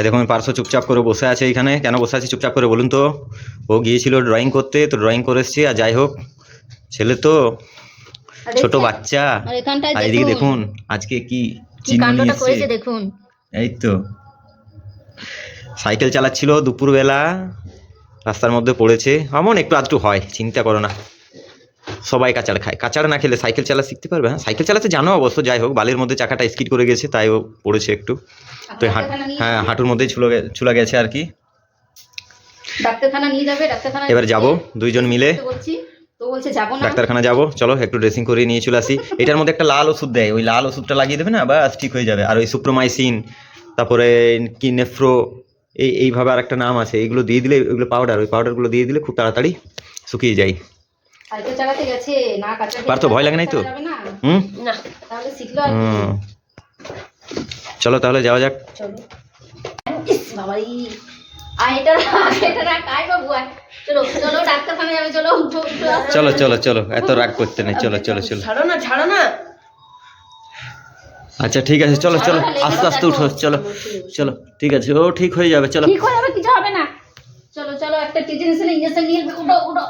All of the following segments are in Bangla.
আর দেখুন পার্শ্ব চুপচাপ করে বসে আছে এইখানে। কেন বসে আছে? চুপচাপ করে বলুন তো। ও গিয়েছিল ড্রয়িং করতে তো ড্রয়িং করে এসছে আর যাই হোক ছেলে তো ছোট বাচ্চা। আর এদিকে দেখুন। আজকে কি চিহ্ন দেখুন। এই তো। সাইকেল চালাচ্ছিল দুপুরবেলা রাস্তার মধ্যে পড়েছে। এমন একটু আধটু হয় চিন্তা করো না। সবাই কাঁচাড় খায়। কাঁচাড় না খেলে সাইকেল চালা শিখতে পারবে হ্যাঁ? সাইকেল চালাতে জানো অবশ্য যাই হোক বালির মধ্যে চাকাটা স্কিড করে গেছে তাই ও পড়েছে একটু। তো হাঁট হ্যাঁ হাঁটুর মধ্যেই ছুলো ছুলা গেছে আর কি। ডাক্তারখানা নিয়ে যাবে ডাক্তারখানা এবার যাব দুইজন মিলে। বলছি তো বলছে যাব না। ডাক্তারখানা যাব চলো একটু ড্রেসিং করে নিয়ে চলে আসি। এটার মধ্যে একটা লাল ওষুধ দেয় ওই লাল ওষুধটা লাগিয়ে দেবে না বাস ঠিক হয়ে যাবে। আর ওই সুপ্রোমাইসিন তারপরে কি নেফ্রো এই এইভাবে আর একটা নাম আছে এইগুলো দিয়ে দিলে ওইগুলো পাউডার ওই পাউডারগুলো দিয়ে দিলে খুব তাড়াতাড়ি শুকিয়ে যায়। সাইকেল চালাতে গেছে না কাঁচা পার তো ভয় লাগে নাই তো? হুম? না। তাহলে শিখলো আর হুম। চলো তাহলে যাওয়া যাক। চলো। ইস বাবাই। চলো চলো চলো এত রাগ করতে নেই চলো চলো চলো। ছাড়ো না ছাড়ো না। আচ্ছা ঠিক আছে চলো চলো আস্তে আস্তে উঠো চলো চলো ঠিক আছে ও ঠিক হয়ে যাবে চলো। ঠিক হয়ে যাবে কিছু হবে না। চলো চলো একটা ইঞ্জেকশন নিয়ে উঠো উঠো।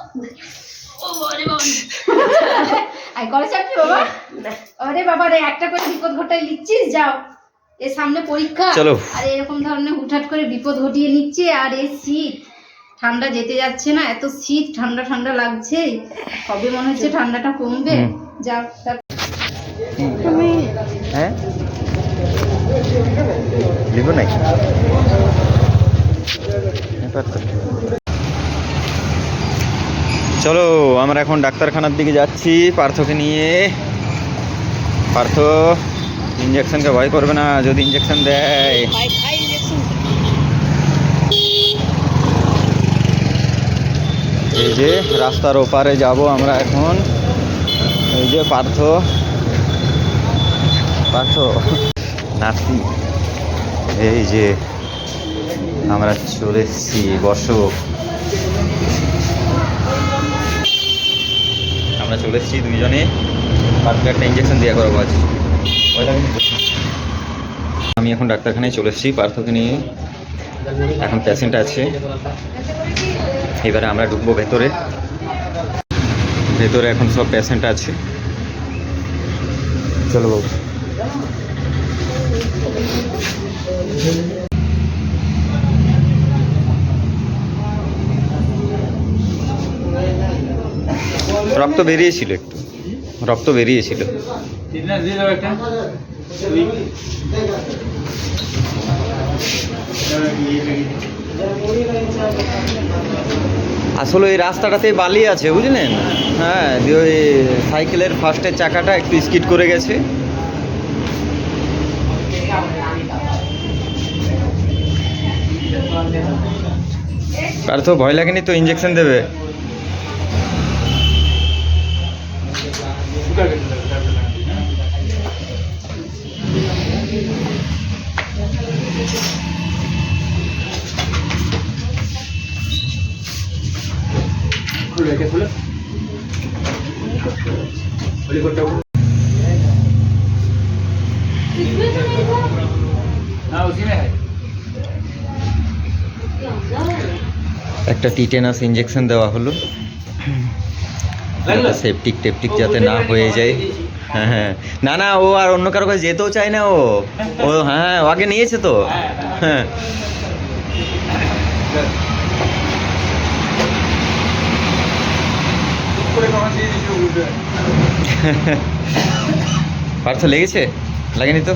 বাবা। আই রে একটা করে বিপদ ঘটাই লিখছিস যাও। এর সামনে পরীক্ষা। আর এরকম ধরনের হুটহাট করে বিপদ ঘটিয়ে নিচ্ছে আর এই শীত। ঠান্ডা যেতে যাচ্ছে না এত শীত ঠান্ডা ঠান্ডা লাগছে। কবে মনে হচ্ছে ঠান্ডাটা কমবে। যাও হ্যাঁ? নাকি চলো, আমরা এখন ডাক্তারখানার দিকে যাচ্ছি। পার্থকে নিয়ে। পার্থ ইঞ্জেকশনকে ভয় করবে না, যদি ইঞ্জেকশন দেয়। এই যে, রাস্তার ওপারে যাব আমরা এখন। এই যে, পার্থ। পার্থ, নাতি। এই যে, আমরা চলে এসেছি, বসো। চলে এসেছি পার্থকে একটা ইঞ্জেকশন দেওয়া করব আজ। আমি এখন ডাক্তারখানায় চলে এসেছি, পার্থকে নিয়ে। এখন পেশেন্ট আছে। এবারে আমরা ঢুকবো ভেতরে। ভেতরে এখন সব পেশেন্ট আছে। চলো বাবু। রক্ত বেরিয়েছিল একটু। রক্ত বেরিয়েছিল। আসলে ওই রাস্তাটাতে বালি আছে, বুঝলেন? হ্যাঁ দিয়ে ওই সাইকেলের ফার্স্টের চাকাটা একটু স্কিড করে গেছে। আর তো ভয় লাগেনি তো ইঞ্জেকশন দেবে? একটা টিটেনাস ইঞ্জেকশন দেওয়া হলো। সেপটিক টেপটিক যাতে না হয়ে যায়। হ্যাঁ হ্যাঁ। না না, ও আর অন্য কারও কাছে যেতেও চায় না ও। ও হ্যাঁ ও আগে নিয়েছে তো। হ্যাঁ। পার্থ লেগেছে? লাগেনি তো?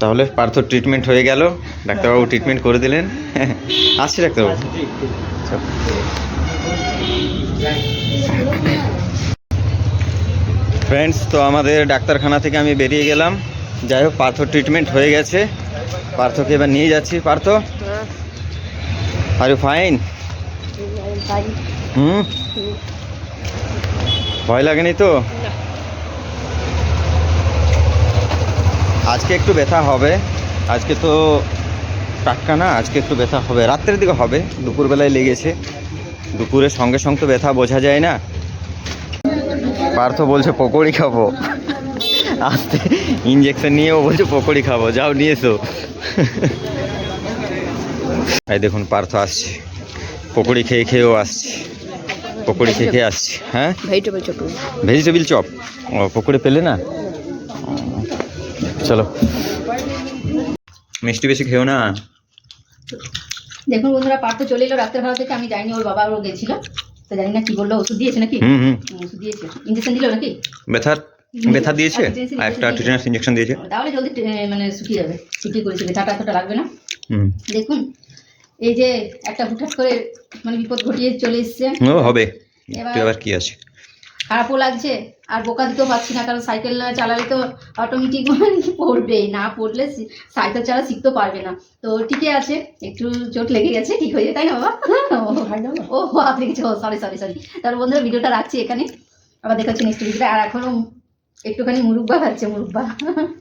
তাহলে পার্থ ট্রিটমেন্ট হয়ে গেল। ডাক্তারবাবু ট্রিটমেন্ট করে দিলেন। আসছি ডাক্তারবাবু। ফ্রেন্ডস তো আমাদের ডাক্তারখানা থেকে আমি বেরিয়ে গেলাম। যাই হোক, পার্থ ট্রিটমেন্ট হয়ে গেছে। পার্থকে এবার নিয়ে যাচ্ছি। Partha? Are you fine hmm? ভয় লাগেনি তো? আজকে একটু ব্যথা হবে। আজকে তো টাটকা না আজকে একটু ব্যথা হবে। রাত্রের দিকে হবে দুপুরবেলায় লেগেছে। দুপুরের সঙ্গে সঙ্গে তো ব্যথা বোঝা যায় না। পার্থ বলছে পকোড়ি খাব। আসতে ইঞ্জেকশন নিয়ে ও বলছে পকোড়ি খাব। যাও নিয়ে এসো। এই দেখুন পার্থ আসছে। পকোড়ি খেয়ে খেয়েও আসছে। পকোড়ি খেয়ে খেয়ে আসছে হ্যাঁ? ভেজিটেবল ভেজিটেবিল চপ ও পকোড়ি পেলে না? চলো। মিষ্টি বেশি খেও না? দেখুন বন্ধুরা পার্থ চলে এলো রাত্রেবেলা থেকে আমি যাইনি ওর বাবা ওর গেছিল। তো জানি না কি বলল ওষুধ দিয়েছে নাকি? ওষুধ দিয়েছে। ইঞ্জেকশন দিল নাকি? ব্যথার ব্যথা দিয়েছে? আর একটা টিটেনাস ইঞ্জেকশন দিয়েছে। তাহলে জলদি মানে শুকিয়ে যাবে শুকিয়ে করেছে ব্যথাটা এতটা লাগবে না। হুম। দেখুন এই যে একটা হুটহাট করে মানে বিপদ ঘটিয়ে চলে এসছে। হবে। এবার- কি আছে? খারাপও লাগছে আর বোকা দিতেও পারছি না কারণ সাইকেল না চালালে তো অটোমেটিক পড়বেই না পড়লে সাইকেল চালা শিখতে পারবে না। তো ঠিকই আছে একটু চোট লেগে গেছে ঠিক হয়ে যায় তাই না বাবা? ও ও কিছু লেগেছে সরি সরি সরি তাহলে বন্ধুরা ভিডিওটা রাখছি এখানে। আবার দেখাচ্ছি নেক্সট ভিডিওটা আর এখনও একটুখানি মুরুব্বা খাচ্ছে মুরব্বা।